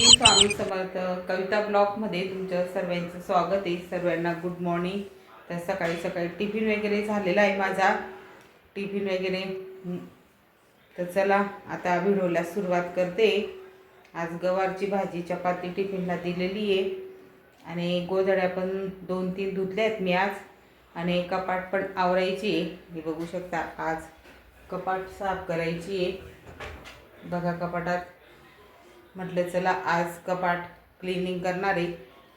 श्री स्वामी समर्थ कविता ब्लॉगमध्ये तुमच्या सर्वांचं स्वागत आहे. सर्वांना गुड मॉर्निंग तर सकाळी सकाळी टिफिन वगैरे झालेला आहे माझा. टिफिन वगैरे तर चला आता व्हिडिओला सुरुवात करते. आज गवारची भाजी चपाती टिफिनला दिलेली आहे. आणि गोधड्या पण दोन तीन धुतल्या आहेत मी आज. आणि कपाट पण आवरायची आहे. हे बघू शकता आज कपाट साफ करायची आहे. बघा कपाटात. म्हटलं चला आज कपाट क्लिनिंग करणारे.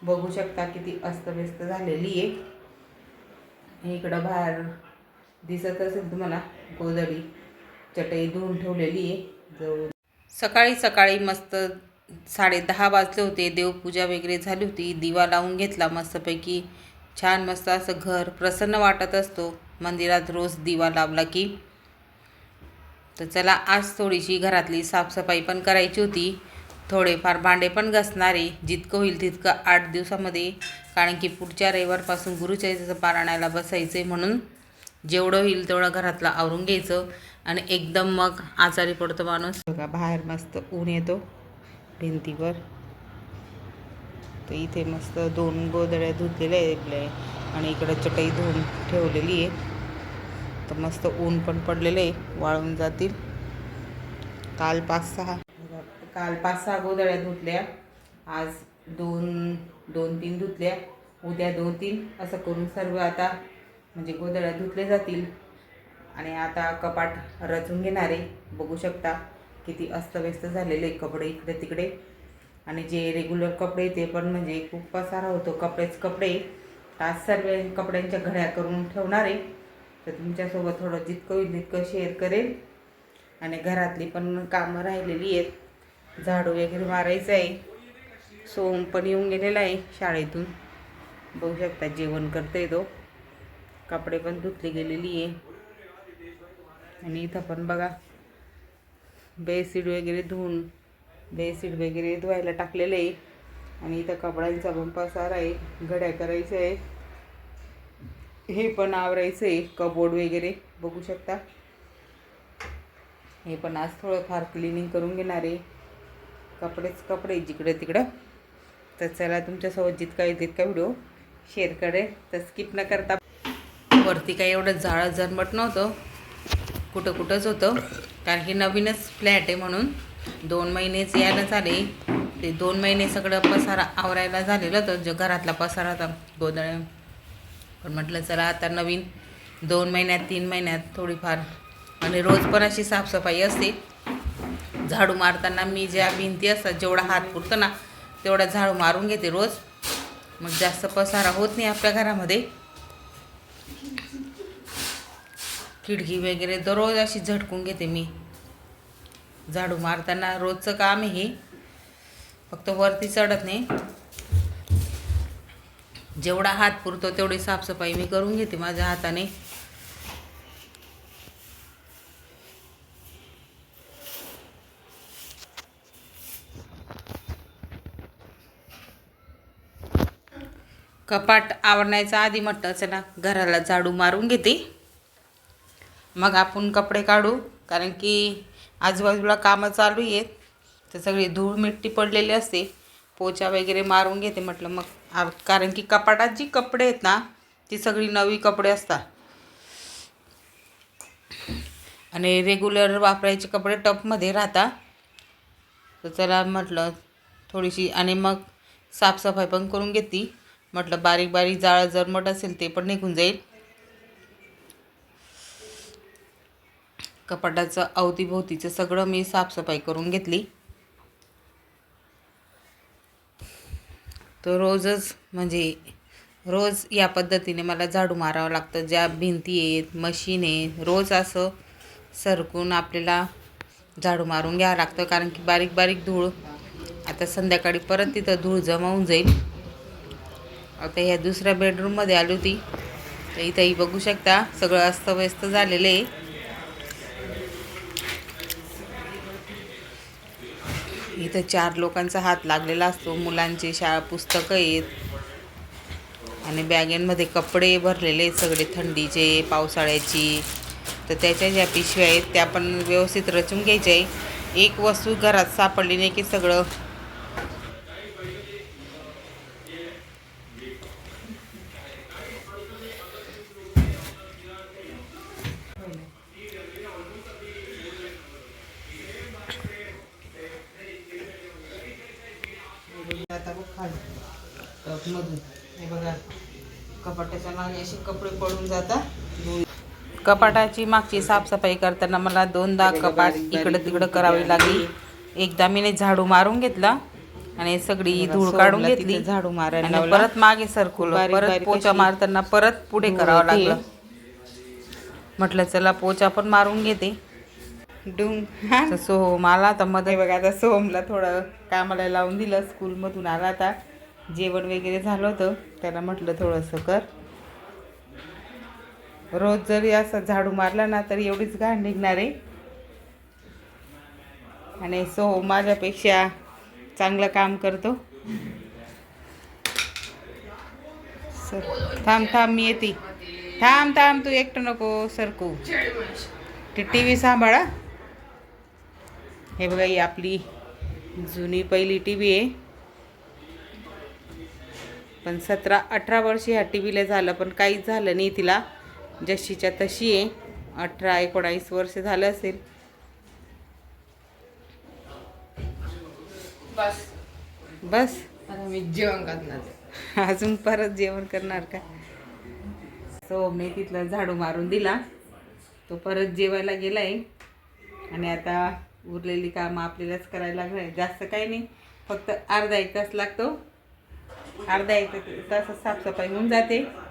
बघू शकता किती अस्तव्यस्त झालेली आहे. इकडं बाहेर दिसत असेल तुम्हाला गोदडी चटई धुवून ठेवलेली आहे. जवळ सकाळी सकाळी मस्त साडे दहा वाजले होते. देवपूजा वगैरे झाली होती. दिवा लावून घेतला मस्तपैकी. छान मस्त असं घर प्रसन्न वाटत असतो. मंदिरात रोज दिवा लावला की. तर चला आज थोडीशी घरातली साफसफाई पण करायची होती. थोडेफार भांडे पण घसणारे जितकं होईल तितकं आठ दिवसामध्ये कारण की पुढच्या रविवारपासून गुरुचरित्राचं पारायणाला बसायचं आहे म्हणून जेवढं होईल तेवढं घरातलं आवरून घ्यायचं आणि एकदम मग आजारी पडतो माणूस. बघा बाहेर मस्त ऊन येतो भिंतीवर. तर इथे मस्त दोन गोदड्या धुतलेल्या आहेत आपल्या आणि इकडं चटई धुवून ठेवलेली आहे. तर मस्त ऊन पण पडलेलं आहे वाळून जातील. काल पाच सहा काल पाच सहा गोधड्या धुतल्या. आज दोन दोन तीन धुतल्या. उद्या दोन तीन असं करून सर्व आता म्हणजे गोधड्या धुतले जातील. आणि आता कपाट रचून घेणारे बघू शकता किती अस्तव्यस्त झालेले कपडे इकडे तिकडे. आणि जे रेग्युलर कपडे ते पण म्हणजे खूप पसारा होतो. कपडेच कपडे. आज सर्व कपड्यांच्या घड्या करून ठेवणार आहे. तर तुमच्यासोबत थोडं जितकं होईल तितकं शेअर करेल आणि घरातली पण कामं राहिलेली आहेत. झाडू वगैरे मारायचं आहे. सोम पण येऊन गेलेला आहे शाळेतून. बघू शकता जेवण करतोय तो. कपडे पण धुतली गेलेली आहे. आणि इथं पण बघा बेडशीट वगैरे धुवून बेडशीट वगैरे धुवायला टाकलेलं आहे. आणि इथं कपड्यांचा पण पसारा आहे घड्या करायचं आहे. हे पण आवरायचं आहे कबोर्ड वगैरे बघू शकता. हे पण आज थोडंफार क्लिनिंग करून घेणार आहे. कपडेच कपडे जिकडे तिकडं. तर चला तुमच्यासोबत जितका येईल तितका व्हिडिओ शेअर करेल तर स्किप न करता वरती काही एवढं जाळं जरमट नव्हतं. कुठं कुठंच होतं. कारण की नवीनच फ्लॅट आहे म्हणून दोन महिनेच यायला झाले. ते दोन महिने सगळं पसारा आवरायला झालेलं होतं. जो घरातला पसारा होता गोदळ पण म्हटलं चला आता नवीन दोन महिन्यात तीन महिन्यात थोडीफार. आणि रोज पण अशी साफसफाई असते. झाडू मारताना मी ज्या भिंती असतात जेवढा हात पुरतो ना तेवढा झाडू मारून घेते रोज. मग जास्त पसारा होत नाही आपल्या घरामध्ये. खिडकी वगैरे दररोज अशी झटकून घेते मी. झाडू मारताना रोजचं काम आहे हे. फक्त वरती चढत नाही. जेवढा हात पुरतो तेवढी साफसफाई मी करून घेते माझ्या हाताने. कपाट आवरण्याच्या आधी म्हटलं चला घराला झाडू मारून घेते. मग आपण कपडे काढू कारण की आजूबाजूला कामं चालू आहेत. तर सगळी धूळ मिट्टी पडलेली असते. पोचा वगैरे मारून घेते म्हटलं मग. आ- कारण की कपाटात जी कपडे आहेत ना ती सगळी नवी कपडे असतात. आणि रेग्युलर वापरायचे कपडे टपमध्ये राहतात. तर चला म्हटलं थोडीशी आणि मग साफसफाई पण करून घेते. म्हटलं बारीक बारीक जाळं जर मट असेल ते पण निघून जाईल. कपाटाचं अवतीभोवतीचं सगळं मी साफसफाई करून घेतली. तर रोजच म्हणजे रोज या पद्धतीने मला झाडू मारावं लागतं. ज्या भिंती आहेत मशीन आहे रोज असं सरकून आपल्याला झाडू मारून घ्यावं लागतं. कारण की बारीक बारीक धूळ आता संध्याकाळी परत तिथं धूळ जमा होऊन जाईल. आता ह्या दुसऱ्या बेडरूममध्ये आली होती. तर इथंही बघू शकता सगळं अस्तव्यस्त झालेलं आहे. इथं चार लोकांचा हात लागलेला असतो. मुलांचे शाळा पुस्तकं आहेत. आणि बॅगेंमध्ये कपडे भरलेले आहेत सगळे थंडीचे पावसाळ्याची. तर त्याच्या ज्या पिशव्या आहेत त्या पण व्यवस्थित रचून घ्यायच्या आहे. एक वस्तू घरात सापडली नाही की सगळं मधून हे बघा कपाटाच्या मागे असे पडून जातात कपाटाची मागची साफसफाई करताना मला दोनदा कपाट इकडं तिकडं करावी लागली. एकदा मी झाडू मारून घेतला आणि सगळी धूळ काढून घेतली. झाडू मारायला परत मागे सरकवलं परत पोचा मारताना परत पुढे करावं लागलं. म्हटलं चला पोचा पण मारून घेते. डुंग. सोहम आला आता मध्ये बघा आता सोहमला थोडं कामाला लावून दिलं स्कूलमधून आला आता. जेवण वगैरे झालं होतं. त्याला म्हटलं थोडंसं कर. रोज जरी असं झाडू मारला ना तरी एवढीच घाण निघणार आहे. आणि सो माझ्यापेक्षा चांगलं काम करतो. सर थांब थांब मी येते. थांब थांब तू एकटं नको सरकू. ते टी व्ही सांभाळा. हे बघा ही आपली जुनी पहिली टी व्ही आहे. पण सतरा अठरा वर्ष ह्या टी व्हीला झालं पण काहीच झालं नाही तिला. जशीच्या तशी आहे. अठरा एकोणावीस वर्ष झालं असेल. बस. बस. मी जेवण करणार अजून परत जेवण करणार का? सोमने तिथलं झाडू मारून दिला. तो परत जेवायला गेलाय. आणि आता उरलेली कामं आपल्यालाच करायला लागणार जास्त काही नाही. फक्त अर्धा एक तास लागतो. अर्धा एक तास साफसफाई होऊन जाते.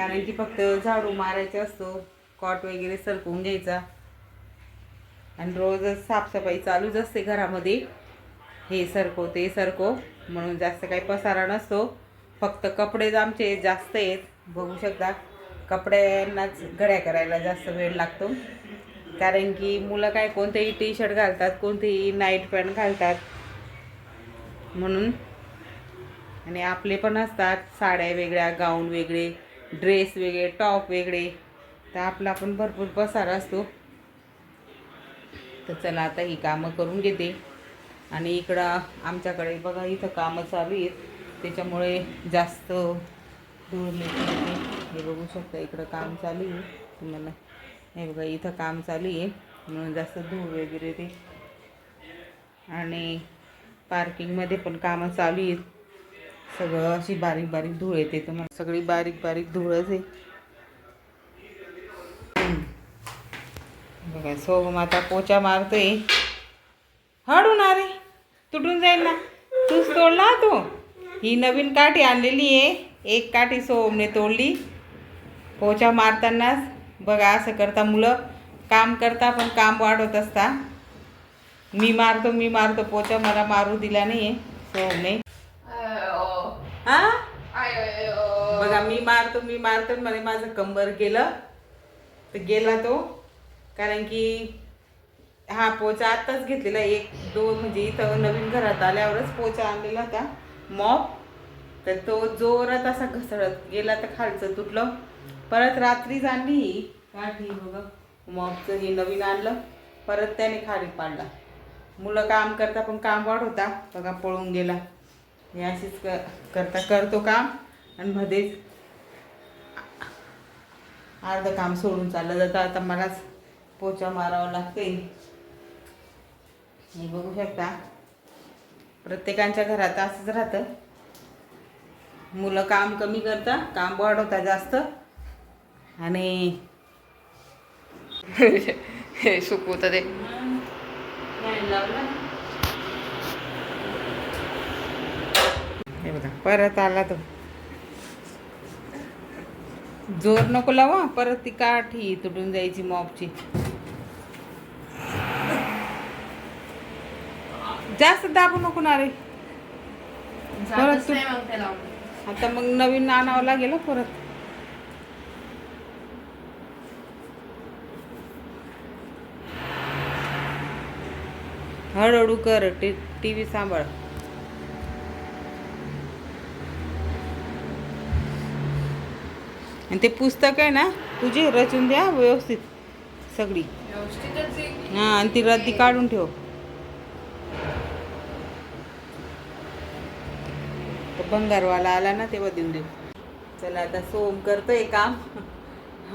कारण की फक्त झाडू मारायचा असतो कॉट वगैरे सरकवून घ्यायचा. आणि रोजच साफसफाई चालूच असते घरामध्ये. हे सरको ते सरको म्हणून जास्त काही पसारा नसतो. फक्त कपडेच आमचे जास्त आहेत. बघू शकता कपड्यांनाच घड्या करायला जास्त वेळ लागतो. कारण की मुलं काय कोणतेही टी शर्ट घालतात कोणतेही नाईट पॅन्ट घालतात. म्हणून आणि आपले पण असतात साड्या वेगळ्या गाऊन वेगळे. ड्रेस वेगळे टॉप वेगळे. तर आपला पण भरपूर पसारा असतो. तर चला आता ही कामं करून घेते. आणि इकडं आमच्याकडे बघा इथं कामं चालू आहेत. त्याच्यामुळे जास्त धूळ मिळते हे बघू शकता इकडं काम चालू आहे. तुम्हाला हे बघा इथं काम चालू आहे. म्हणून जास्त धूळ वगैरे ते. आणि पार्किंगमध्ये पण कामं चालू आहेत. सगळं अशी बारीक बारीक धूळ येते तुम्हाला सगळी बारीक बारीक धूळच आहे. बघा सोहम आता पोचा मारतोय. हळू ना रे. तुटून जाईल ना. तूच तोडला तो. ही नवीन काठी आणलेली आहे. एक काठी सोमने तोडली. पोचा मारतानाच बघा असं करता मुलं. काम करता पण काम वाढवत असता. मी मारतो मी मारतो. पोचा मला मारू दिला नाही सोमने. मला मी मारतो मी मारतो आणि माझं कंबर गेलं. तर गेला तो. कारण की हा पोचा आत्ताच घेतलेला एक दोन म्हणजे इथं नवीन घरात आल्यावरच पोचा आणलेला होता. मॉप. तर तो जोरात असा घसरत गेला तर खालचं तुटलं. परत रात्रीच आणली ही. काठी बघा. मॉपचं हे नवीन आणलं. परत त्याने खाली पाडला. मुलं काम करता पण काम वाढ होता. बघा पळून गेला. हे अशीच क करता करतो काम. आणि मध्येच अर्धं काम सोडून चाललं जातं. आता मलाच पोचा मारावा लागते हे बघू शकता. प्रत्येकांच्या घरात असंच राहतं. मुलं काम कमी करता काम वाढवता जास्त. आणि हे सुकवत ते. हे बघा परत आला तो. जोर नको लावा परत ती काठी तुटून जायची मॉपची जास्त दाबू नको ना रे. परत तू आता मग नवीन आणावं लागेल हं परत. हळूहळू कर टी टी व्ही सांभाळ. आणि ते पुस्तक आहे ना तुझी रचून द्या व्यवस्थित सगळी. हां आणि ती रद्दी काढून ठेव. तर बंगारवाला आला ना तेव्हा देऊन देऊ चला आता सोम करतोय काम.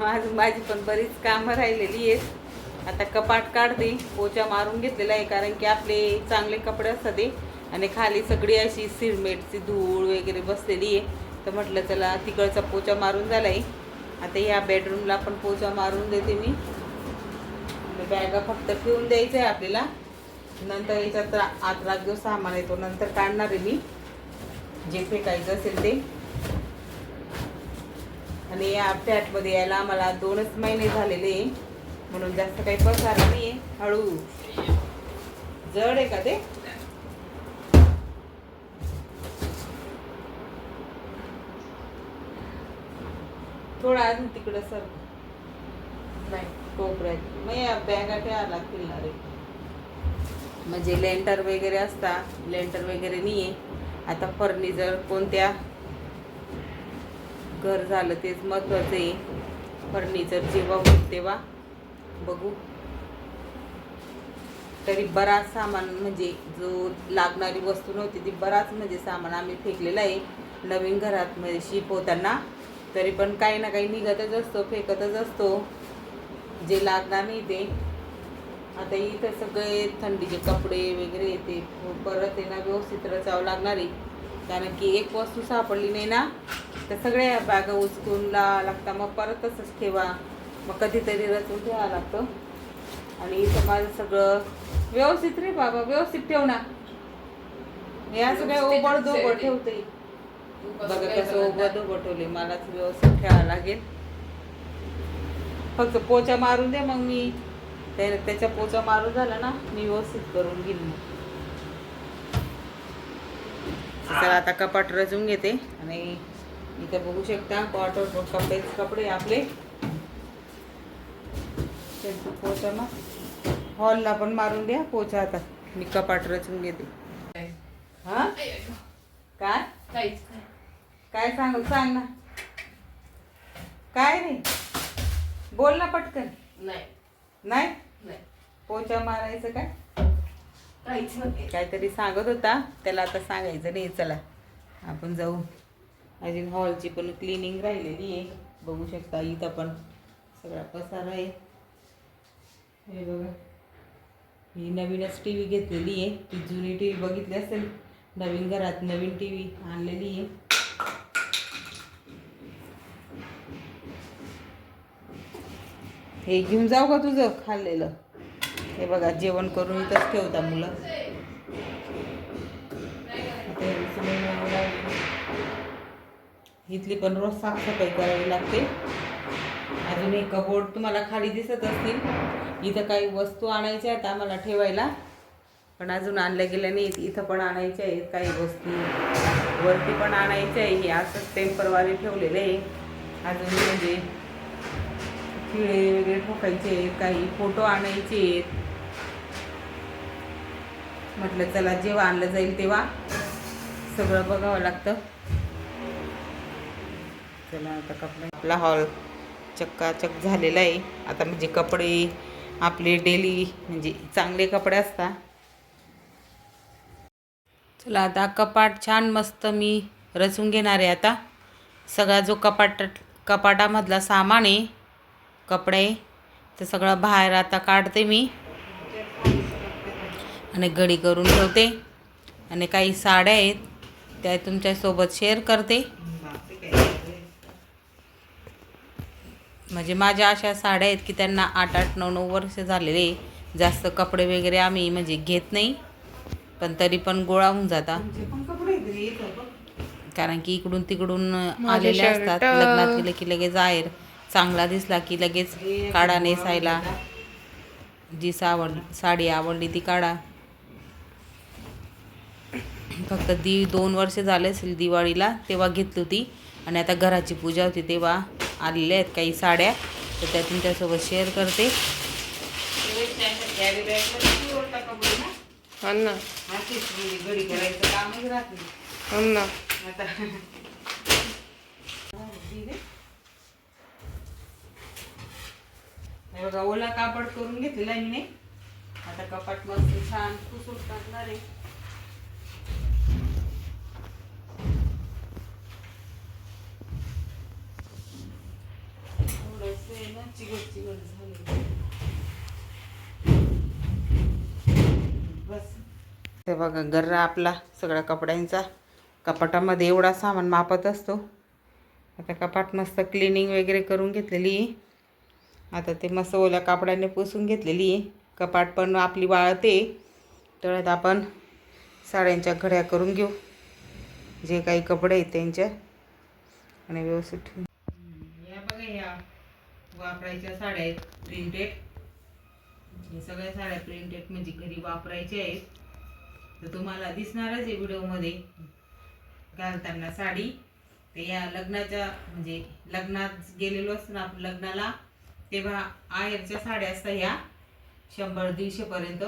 आज माझी पण बरीच कामं राहिलेली आहेत. आता कपाट काढते पोचा मारून घेतलेला आहे कारण की आपले चांगले कपडे असतात ते. आणि खाली सगळी अशी सिरमेटची धूळ वगैरे बसलेली आहे. तर म्हटलं चला तिकडचा पोचा मारून झाला आहे आता या बेडरूमला पण पोचा मारून देते मी. बॅगा फक्त ठेवून द्यायचं आहे आपल्याला. नंतर याच्यात आत रात जो सामान येतो नंतर काढणार आहे मी. जे फेकायचं असेल ते. आणि या फ्लॅटमध्ये यायला आम्हाला दोनच महिने झालेले म्हणून जास्त काही पसार नाही आहे हळू. जड आहे का ते? थोडा अजून तिकडं सर. नाही कोपऱ्यात. मग या बॅगा ठेवायला लागतील ना रे. म्हणजे लेंटर वगैरे असता लेंटर वगैरे नाही आहे आता फर्निचर कोणत्या? घर झालं तेच महत्वाचं आहे. फर्निचर जेव्हा होत तेव्हा बघू. तरी बराच सामान म्हणजे जो लागणारी वस्तू नव्हती ती बराच म्हणजे सामान आम्ही फेकलेलं आहे. नवीन घरात म्हणजे शिप होताना. तरी पण काही ना काही निघतच असतो फेकतच असतो. जे लागणार नाही ते. आता इथं सगळे थंडीचे कपडे वगैरे येते परत ना व्यवस्थित रचावं लागणार आहे. कारण की एक वस्तू सापडली नाही ना तर सगळ्या बॅगा उचकून लावा लागतात मग परत तसंच ठेवा. मग कधीतरी रचून ठेवावं लागतं. आणि इथं माझं सगळं व्यवस्थित रे बाबा व्यवस्थित ठेव ना. असं काय व्यवस्थित ओबड दोबड ठेवते. बघा कसं दोबड ठेवले मलाच व्यवस्थित ठेवावं लागेल. फक्त पोचा मारून दे मग मी. त्या- त्याचा पोचा मारून झाला ना मी व्यवस्थित करून घेईन मग. चला आता कपाट रचून घेते आणि इथं बघू शकता कॉटन कपडे कपडे आपले. पोचा मग. हॉलला पण मारून द्या पोचा आता. मी कपाट रचून घेते? हा? काय. काय सांग सांग ना. काय रे? बोल ना पटकन. नाही. नाही? नाही. पोचा मारायचं काय? काहीच नाही. काहीतरी सांगत होता. त्याला आता सांगायचं नाही. चला आपण जाऊ. अजून हॉलची पण क्लिनिंग राहिलेली आहे. बघू शकता इथं पण सगळा पसारा आहे. हे बघा. ही नवीनच टी व्ही घेतलेली आहे. ती जुनी टी व्ही बघितली असेल. नवीन घरात नवीन टी व्ही आणलेली आहे. हे घेऊन जाऊ का तुझं खाल्लेलं? हे बघा जेवण करून इथंच ठेवता मुलं. इथली पण रोज साफसफाई करावी लागते. अजून एक कबोर्ड तुम्हाला खाली दिसत असतील. इथं काही वस्तू आणायच्या आहेत आम्हाला ठेवायला. पण अजून आणल्या गेल्या नाहीत. इथं पण आणायच्या आहेत काही वस्तू. वरती पण आणायच्या आहे. हे असंच टेम्परवाले ठेवलेले आहे. अजून म्हणजे खिळे वगैरे ठोकायचे आहेत काही फोटो आणायचे आहेत. म्हटलं चला जेव्हा आणलं जाईल तेव्हा सगळं बघावं लागतं. चला आता कपडे. आपला हॉल चक्काचक झालेला आहे. आता म्हणजे कपडे आपले डेली म्हणजे चांगले कपडे असतात. चला आता कपाट छान मस्त मी रचून घेणार आहे आता. सगळा जो कपाट कपाटामधला सामान आहे कपडे ते सगळं बाहेर आता काढते मी. आणि घडी करून ठेवते. आणि काही साड्या आहेत त्या तुमच्यासोबत शेअर करते. म्हणजे माझ्या अशा साड्या आहेत की त्यांना आठ आठ नऊ नऊ वर्ष झालेले जास्त कपडे वगैरे आम्ही म्हणजे घेत नाही. पण तरी पण गोळा होऊन जाता. कारण की इकडून तिकडून आलेले. असतात. लग्नात गेले की लगेच आहेर चांगला दिसला की लगेच काढा नेसायला. जी सावड साडी आवडली ती काढा. फक्त दी दोन वर्ष झाले असेल दिवाळीला तेव्हा घेतली होती. आणि आता घराची पूजा होती तेव्हा आलेल्या आहेत काही साड्या. तर त्या तुमच्यासोबत शेअर करते. हो ना हो, हे बघा ओला कापड करून घेतलेला आहे मी. आता कपाट मस्त छान पुसून टाकणार आहे. थोडंसं आहे ना चिकट चिकट झाले बस. ते बघा गर्रा आपला सगळ्या कपड्यांचा. कपाटामध्ये एवढा सामान मापत असतो. आता कपाट मस्त क्लिनिंग वगैरे करून घेतलेली. आहे आता ते मस्त ओल्या कापडाने पुसून घेतलेली. कपाट पण आपली वाळते. तेवढ्यात आपण साड्यांच्या घड्या करून घेऊ. जे काही कपडे आहेत त्यांच्या. आणि व्यवस्थित ठेवून या बघा या वापरायच्या साड्या आहेत. प्रिंटेड हे सगळ्या साड्या प्रिंटेड म्हणजे घरी वापरायच्या आहेत. तर तुम्हाला दिसणारच आहे व्हिडिओमध्ये. घालताना साडी. ते या लग्नाच्या म्हणजे लग्नात गेलेलो असतो ना आपण लग्नाला तेव्हा आहेरच्या साड्या असतात ह्या शंभर दीडशेपर्यंत.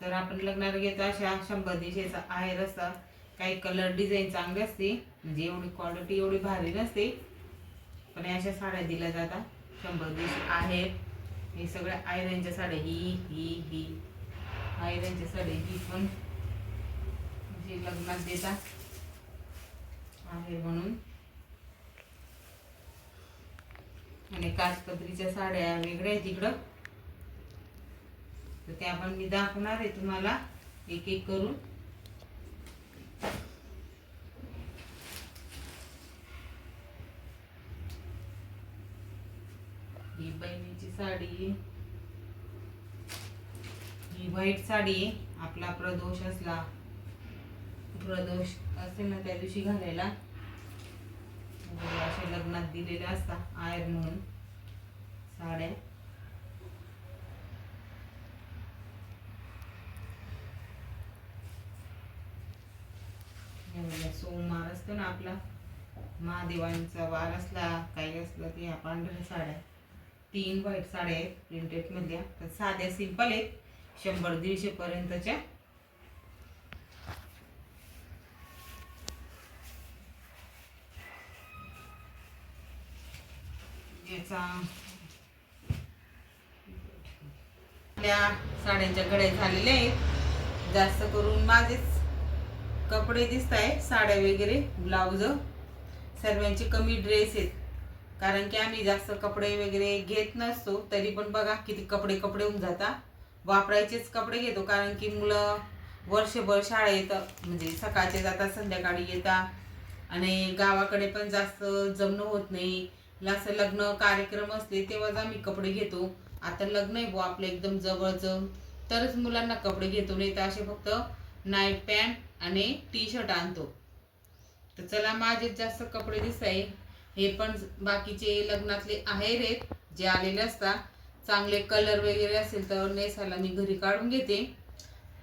तर आपण लग्नाला घेतो अशा शंभर दीडशेचा आहेर असतात काही कलर डिझाईन चांगली असते म्हणजे एवढी क्वालिटी एवढी भारी नसते. पण अशा साड्या दिल्या जातात. शंभर दीडशे आहेर हे सगळ्या आयरनच्या साड्या ही ही ही. आयरनच्या साड्या ही पण जे लग्नात देतात. आहे म्हणून. आणि काजपत्रीच्या साड्या वेगळ्या आहेत तिकडं तर त्या पण मी दाखवणार आहे तुम्हाला एक एक करून. ही बहिणीची साडी. ही व्हाईट साडी आहे आपला प्रदोष असला. प्रदोष असेल ना त्या दिवशी घालायला. म्हणजे असे लग्नात दिलेल्या असतात आयर म्हणून. साड्या. सोमवार असतो ना आपला. महादेवांचा वार असला काही असलं की ह्या पांढऱ्या साड्या. तीन व्हाईट साड्या आहेत प्रिंटेड मधल्या. तर साध्या सिंपल आहेत. शंभर दीडशे पर्यंतच्या याचा आपल्या साड्यांच्या घड्या झालेल्या आहेत. जास्त करून माझेच कपडे दिसत आहेत साड्या वगैरे ब्लाउज. सर्वांचे कमी ड्रेस आहेत. कारण की आम्ही जास्त कपडे वगैरे घेत नसतो तरी पण बघा किती कपडे कपडे होऊन जाता वापरायचेच कपडे घेतो कारण की मुलं वर्षभर शाळा येतं म्हणजे सकाळचे जातात संध्याकाळी येतात. आणि गावाकडे पण जास्त जमणं होत नाही. असं लग्न कार्यक्रम असले तेव्हाच आम्ही कपडे घेतो. आता लग्न आहे बुवा आपलं एकदम जवळचं. तरच मुलांना कपडे घेतो नाही तर असे फक्त नाईट पॅन्ट आणि टी शर्ट आणतो. तर चला माझे जास्त कपडे दिसाय. आहे हे पण बाकीचे लग्नातले आहेर आहेत जे आलेले असतात चांगले कलर वगैरे असेल तर नेसायला मी घरी काढून घेते.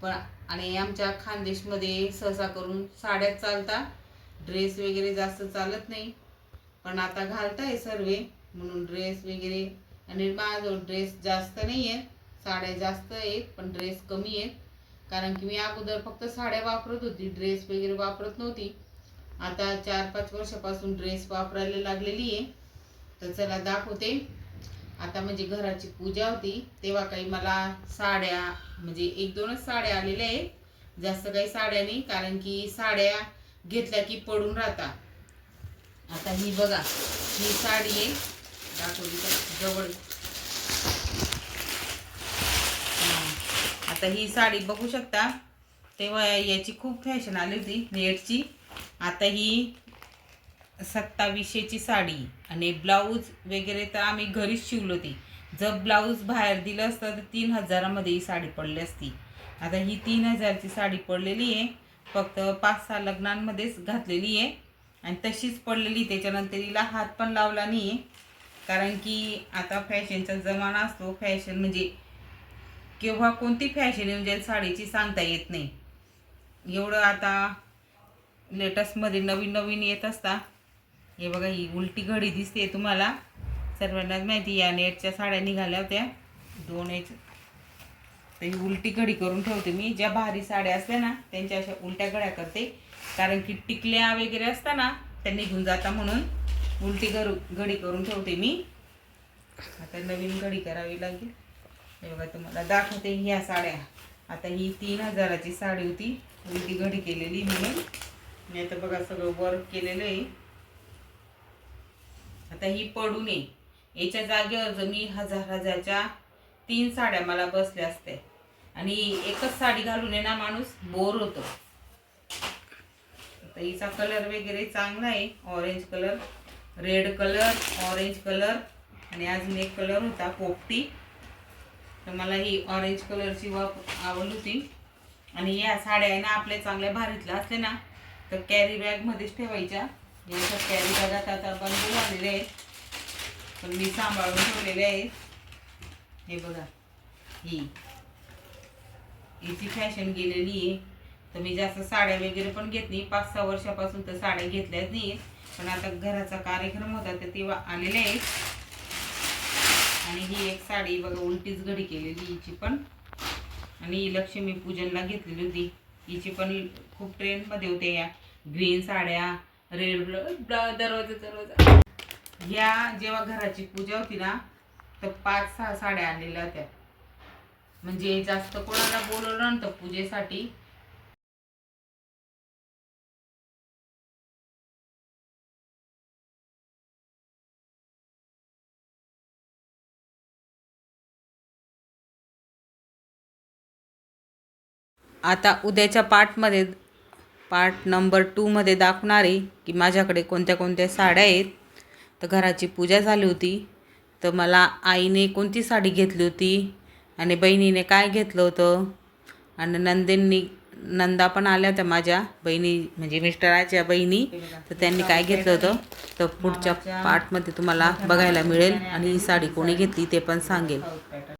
पण आणि आमच्या खानदेशमध्ये सहसा करून साड्याच चालतात ड्रेस वगैरे जास्त चालत नाही. पण आता घालताय सर्वे म्हणून ड्रेस वगैरे. आणि माझं ड्रेस जास्त नाही आहेत साड्या जास्त आहेत पण ड्रेस कमी आहेत. कारण की मी अगोदर फक्त साड्या वापरत होती ड्रेस वगैरे वापरत नव्हती. आता चार पाच वर्षापासून ड्रेस वापरायला लागलेली आहे. तर चला दाखवते. आता म्हणजे घराची पूजा होती. तेव्हा काही मला साड्या म्हणजे एक दोनच साड्या आलेल्या आहेत. जास्त काही साड्या नाही कारण की साड्या घेतल्या की पडून राहतात. आता ही बघा ही साडी आहे. दाखवली तर जवळ. आता ही साडी बघू शकता. तेव्हा याची खूप फॅशन आली होती नेटची आता ही सत्तावीसशेची साडी आणि ब्लाऊज वगैरे तर आम्ही घरीच शिवलो होती. जर ब्लाऊज बाहेर दिलं असतं तर तीन हजारामध्ये ही साडी पडली असती. आता ही तीन हजारची साडी पडलेली आहे. फक्त पाच सहा लग्नांमध्येच घातलेली आहे. आणि तशीच पडलेली त्याच्यानंतर तिला हात पण लावला नाही. कारण की आता फॅशनचा जमाना असतो फॅशन म्हणजे केव्हा कोणती फॅशन येऊन जाईल साडीची सांगता येत नाही. एवढं आता लेटेस्टमध्ये नवीन नवीन येत असता. हे बघा ही उलटी घडी दिसते तुम्हाला. सर्वांनाच माहिती या नेटच्या साड्या निघाल्या होत्या. दोन एच तर ही उलटी घडी करून ठेवते मी. ज्या भारी साड्या असल्या ना त्यांच्या अशा उलट्या घड्या करते. कारण की टिकल्या वगैरे असताना त्यांनी त्या निघून जाता म्हणून उलटी घरू घडी करून ठेवते मी. आता नवीन घडी करावी लागेल. हे बघा तुम्हाला दाखवते ह्या साड्या. आता ही तीन हजाराची साडी होती. उलटी घडी केलेली म्हणून मी आता बघा सगळं वर्क केलेलं आहे. आता ही पडू नये याच्या जागेवर जर मी हजार हजारच्या तीन साड्या मला बसल्या असत्या. आणि एकच साडी घालून आहे ना माणूस बोर होतो. तर हिचा कलर वगैरे चांगला आहे. Orange colour red colour orange colour आणि अजून एक कलर होता पोपटी. तर मला ही ऑरेंज कलरची वाप आवड होती. आणि या साड्या आहे ना आपल्या चांगल्या भारीतल्या असल्या ना तर कॅरी बॅगमध्येच ठेवायच्या. याच्या कॅरी बॅगात आता बंद झालेल्या आहेत. पण मी सांभाळून ठेवलेले आहेत. हे बघा. ही. हिची फॅशन गेलेली आहे. तर मी जास्त साड्या वगैरे पण घेत नाही. पाच सहा वर्षापासून तर साड्या घेतल्याच नाही पण आता घराचा कार्यक्रम होता तर तेव्हा आलेले आहेत. आणि ही एक साडी बघा उलटीच घडी केलेली हिची पण. आणि ही लक्ष्मी पूजनला घेतलेली होती. हिची पण खूप ट्रेंडमध्ये होते या ग्रीन साड्या रेड दरवाजा दरवाजा. ह्या जेव्हा घराची पूजा होती ना तर पाच सहा साड्या आणलेल्या होत्या. म्हणजे जास्त कोणाला बोलवलं नव्हतं पूजेसाठी. आता उद्याच्या पार्टमध्ये पार्ट नंबर टूमध्ये दाखवणार आहे की माझ्याकडे कोणत्या कोणत्या साड्या आहेत. तर घराची पूजा झाली होती. तर मला आईने कोणती साडी घेतली होती आणि बहिणीने काय घेतलं होतं. आणि नंदेंनी नंदा पण आल्या होत्या माझ्या. बहिणी म्हणजे मिस्टराच्या बहिणी. तर त्यांनी काय घेतलं होतं. तर पुढच्या पार्टमध्ये तुम्हाला बघायला मिळेल आणि ही साडी कोणी घेतली ते पण सांगेल.